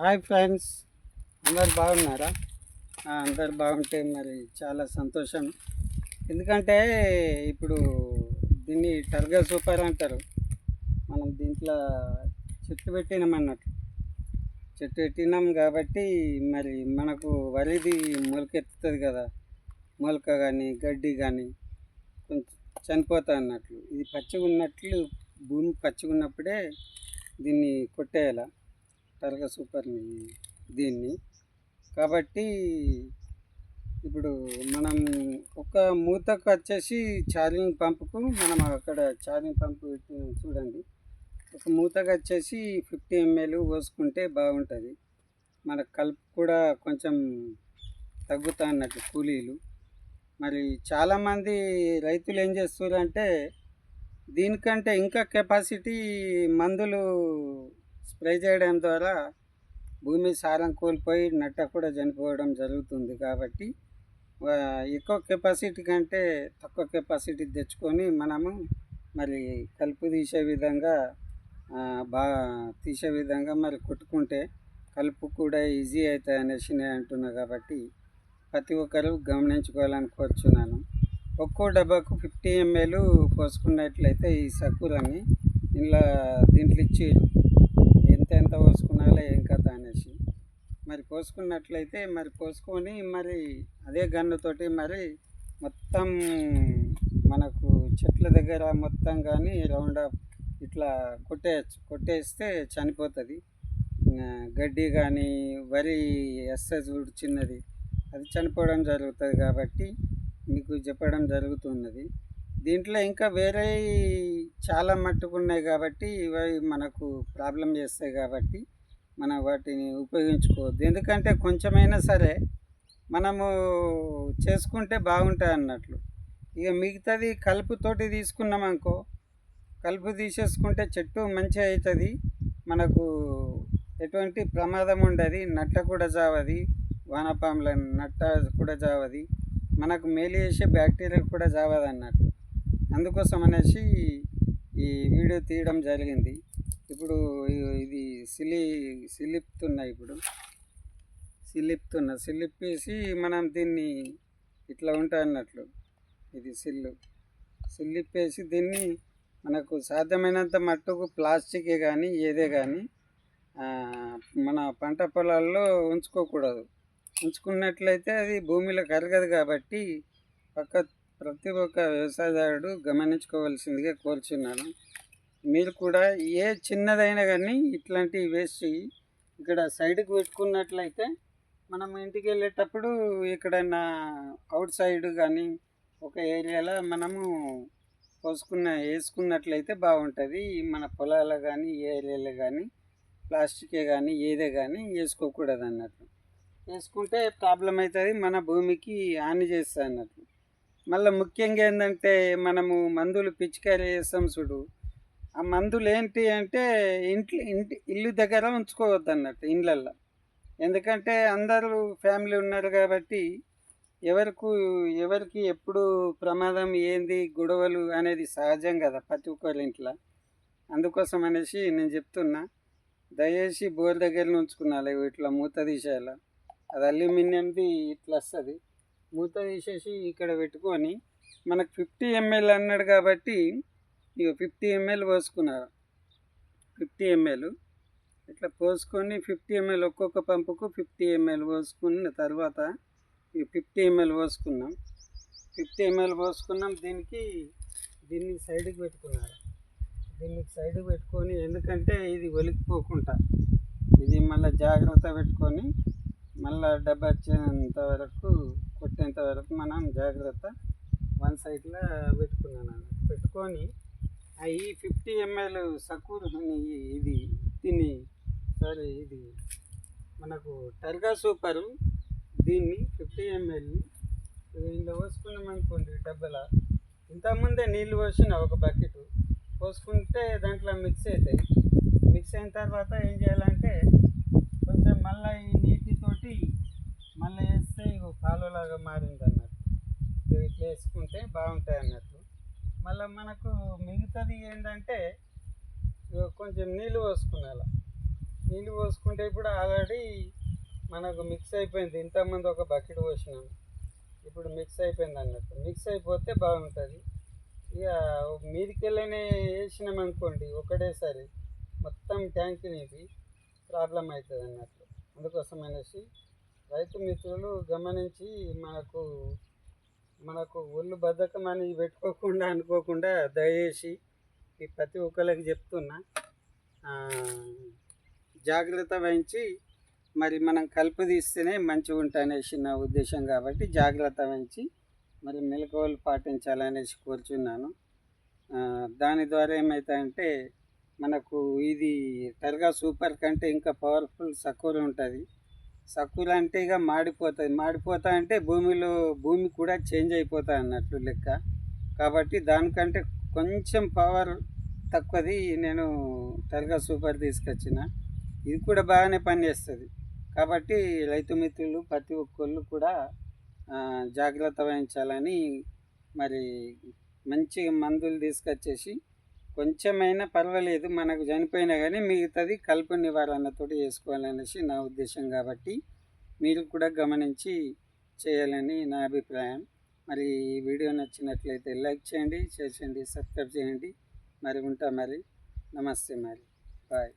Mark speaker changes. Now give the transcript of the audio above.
Speaker 1: Hi friends అందరు బాగున్నారా? అందరు బాగుంటే మరి చాలా సంతోషం. ఎందుకంటే ఇప్పుడు దీన్ని టర్గా సూపర్ అంటారు. మనం దీంట్లో చెట్టు పెట్టినామన్నట్టు చెట్టు పెట్టినాం కాబట్టి మరి మనకు వరిది మొలకెత్తుతుంది కదా. మొలక కానీ గడ్డి కానీ కొంచెం చనిపోతా అన్నట్లు. ఇది పచ్చిగా ఉన్నట్లు భూమి పచ్చిగా ఉన్నప్పుడే దీన్ని కొట్టేయాల? టర్గా సూపర్ని దీన్ని. కాబట్టి ఇప్పుడు మనం ఒక మూతకు వచ్చేసి ఛార్జింగ్ పంపుకు మనం అక్కడ ఛార్జింగ్ పంపు పెట్టి చూడండి. ఒక మూతకు వచ్చేసి ఫిఫ్టీ ఎంఎల్ పోసుకుంటే బాగుంటుంది. మన కలుపు కూడా కొంచెం తగ్గుతా అన్నట్టు కూలీలు. మరి చాలామంది రైతులు ఏం చేస్తారు అంటే దీనికంటే ఇంకా కెపాసిటీ మందులు స్ప్రే చేయడం ద్వారా భూమి సారం కోల్పోయి నట్ట కూడా చనిపోవడం జరుగుతుంది కాబట్టి ఎక్కువ కెపాసిటీ కంటే తక్కువ కెపాసిటీ తెచ్చుకొని మనము మరి కలుపు తీసే విధంగా బాగా తీసే విధంగా మరి కొట్టుకుంటే కలుపు కూడా ఈజీ అవుతాయి అనేసి నేను అంటున్నా కాబట్టి ప్రతి ఒక్కరు గమనించుకోవాలని కోరుచున్నాను ఒక్కో డబ్బాకు ఫిఫ్టీ ఎంఎల్ పోసుకున్నట్లయితే ఈ సక్కురని ఇలా దీంట్లో ఇచ్చి ఎంత ఎంత పోసుకున్నాలో ఏం కథ అనేసి. మరి పోసుకున్నట్లయితే మరి పోసుకొని మరి అదే గన్నుతోటి మరి మొత్తం మనకు చెట్ల దగ్గర మొత్తం కానీ రౌండ్ అప్ ఇట్లా కొట్టేయచ్చు. కొట్టేస్తే చనిపోతుంది. గడ్డి కానీ వరి ఎస్ఎస్ చిన్నది. అది చనిపోవడం జరుగుతుంది కాబట్టి మీకు చెప్పడం జరుగుతున్నది. దీంట్లో ఇంకా వేరే చాలా మట్టుకు ఉన్నాయి కాబట్టి ఇవి మనకు ప్రాబ్లం చేస్తాయి కాబట్టి మనం వాటిని ఉపయోగించుకోవద్దు. ఎందుకంటే కొంచెమైనా సరే మనము చేసుకుంటే బాగుంటుంది అన్నట్లు. ఇక మిగతాది కలుపుతోటి తీసుకున్నాం అనుకో కలుపు తీసేసుకుంటే చెట్టు మంచిగా అవుతుంది మనకు ఎటువంటి ప్రమాదం ఉండదు నట్ట కూడా జావది వానపాముల నట్ట కూడా జావది మనకు మేలు చేసే బ్యాక్టీరియా కూడా జావదు అన్నట్టు అందుకోసం అనేసి ఈ వీడియో తీయడం జరిగింది. ఇప్పుడు ఇది సిలి సిలిప్తున్నా ఇప్పుడు. సిలిప్తున్నా సిలిప్పేసి మనం దీన్ని ఇట్లా ఉంటుంది అన్నట్లు ఇది సిల్లు. సిల్లిప్పేసి దీన్ని మనకు సాధ్యమైనంత మట్టుకు ప్లాస్టికే కానీ ఏదే కానీ మన పంట పొలాల్లో ఉంచుకోకూడదు. ఉంచుకున్నట్లయితే అది భూమిలో కరగదు కాబట్టి పక్క ప్రతి ఒక్క వ్యవసాయదారుడు గమనించుకోవాల్సిందిగా కోరుచున్నాను. మీరు కూడా ఏ చిన్నదైనా కానీ ఇట్లాంటివి వేసి ఇక్కడ సైడ్కి పెట్టుకున్నట్లయితే మనం ఇంటికి వెళ్ళేటప్పుడు ఎక్కడైనా అవుట్ సైడ్ కానీ ఒక ఏరియాలో మనము పోసుకున్న వేసుకున్నట్లయితే బాగుంటుంది. మన పొలాలు కానీ ఏ ఏరియాలో కానీ ప్లాస్టికే కానీ ఏదే కానీ వేసుకోకూడదు అన్నట్టు వేసుకుంటే ప్రాబ్లం అవుతుంది మన భూమికి హాని చేస్తుంది అన్నట్టు మళ్ళీ ముఖ్యంగా ఏంటంటే మనము మందులు పిచికారీ చేస్తాం చూడు. ఆ మందులు ఏంటి అంటే ఇంట్లో ఇంటి ఇల్లు దగ్గర ఉంచుకోవద్దు అన్నట్టు ఇండ్లల్లో. ఎందుకంటే అందరూ ఫ్యామిలీ ఉన్నారు కాబట్టి ఎవరికి ఎవరికి ఎప్పుడు ప్రమాదం ఏంది గొడవలు అనేది సహజం కదా ప్రతి ఒక్కరి ఇంట్లో. అందుకోసం అనేసి నేను చెప్తున్నా దయచేసి బోర్ దగ్గర ఉంచుకున్నాలి ఇట్లా మూత తీసేయాలి. అది అల్యూమినియంది ఇట్లా వస్తుంది మూత తీసేసి ఇక్కడ పెట్టుకొని మనకు ఫిఫ్టీ ఎంఎల్ అన్నాడు కాబట్టి ఇక ఫిఫ్టీ ఎంఎల్ పోసుకున్నారు. Fifty ML. ఇట్లా పోసుకొని ఫిఫ్టీ ఎంఎల్ ఒక్కొక్క పంపుకు ఫిఫ్టీ ఎంఎల్ పోసుకున్న తర్వాత ఇక ఫిఫ్టీ ఎంఎల్ పోసుకున్నాం. ఫిఫ్టీ ఎంఎల్ పోసుకున్నాం. దీనికి దీన్ని సైడ్కి పెట్టుకున్నారు. దీన్ని సైడ్కి పెట్టుకొని ఎందుకంటే ఇది ఒలికిపోకుండా ఇది మళ్ళీ జాగ్రత్త పెట్టుకొని మళ్ళీ డబ్బా వచ్చేంత వరకు కొట్టేంత వరకు మనం జాగ్రత్త వన్ సైడ్లో పెట్టుకున్నాను పెట్టుకొని ఈ ఫిఫ్టీ ఎంఎల్ సకూరు ఇది దీన్ని సారీ ఇది మనకు టర్గా సూపర్ దీన్ని ఫిఫ్టీ ఎంఎల్ ఇందులో పోసుకున్నాం అనుకోండి డబ్బల. ఇంతకుముందే నీళ్ళు పోసిన ఒక బకెట్. పోసుకుంటే దాంట్లో మిక్స్ అవుతాయి మిక్స్ అయిన తర్వాత ఏం చేయాలంటే కొంచెం మళ్ళీ ఈ నీటితోటి మళ్ళీ వేస్తే ఇగో బాగా మారింది అన్నట్టు ఇట్లా వేసుకుంటే బాగుంటాయి అన్నట్లు మళ్ళీ మనకు మిగతాది ఏంటంటే కొంచెం నీళ్ళు పోసుకునేలా నీళ్ళు పోసుకుంటే ఇప్పుడు ఆల్రెడీ మనకు మిక్స్ అయిపోయింది. ఇంతమంది ఒక బకెట్ పోసినాం. ఇప్పుడు మిక్స్ అయిపోయింది అన్నట్టు. మిక్స్ అయిపోతే బాగుంటుంది. ఇక మీదికెళ్ళనే వేసినామనుకోండి వేసినాం అనుకోండి ఒకటేసారి మొత్తం ట్యాంక్ నీది ప్రాబ్లం అవుతుంది అన్నట్టు అందుకోసం అనేసి రైతు మిత్రులు గమనించి మనకు మనకు ఒళ్ళు బద్ధకం అని పెట్టుకోకుండా అనుకోకుండా దయచేసి ఈ ప్రతి ఒక్కరికి చెప్తున్నా. జాగ్రత్త వహించి మరి మనం కలుపు తీస్తేనే మంచిగా ఉంటాయనేసి నా ఉద్దేశం కాబట్టి జాగ్రత్త వహించి మరి మెలకువలు పాటించాలనేసి కోరుచున్నాను. దాని ద్వారా ఏమవుతాయంటే మనకు ఇది టర్గా సూపర్ కంటే ఇంకా పవర్ఫుల్ సక్కూర ఉంటుంది. సక్కులు అంటే ఇక మాడిపోతుంది మాడిపోతా అంటే భూమిలో భూమి కూడా చేంజ్ అయిపోతా అన్నట్లు లెక్క. కాబట్టి దానికంటే కొంచెం పవర్ తక్కువది నేను తరగా సూపర్ తీసుకొచ్చిన. ఇది కూడా బాగానే పనిచేస్తుంది. కాబట్టి రైతు మిత్రులు ప్రతి ఒక్కళ్ళు కూడా జాగ్రత్త వహించాలని మరి మంచి మందులు తీసుకొచ్చేసి కొంచెమైనా పర్వాలేదు మనకు చనిపోయినా కానీ మిగతాది కలుపు నివారణతో చేసుకోవాలనేసి నా ఉద్దేశం కాబట్టి మీరు కూడా గమనించి చేయాలని నా అభిప్రాయం. మరి ఈ వీడియో నచ్చినట్లయితే లైక్ చేయండి షేర్ చేయండి సబ్స్క్రైబ్ చేయండి. మరి ఉంటా మరి. నమస్తే మరి. బాయ్.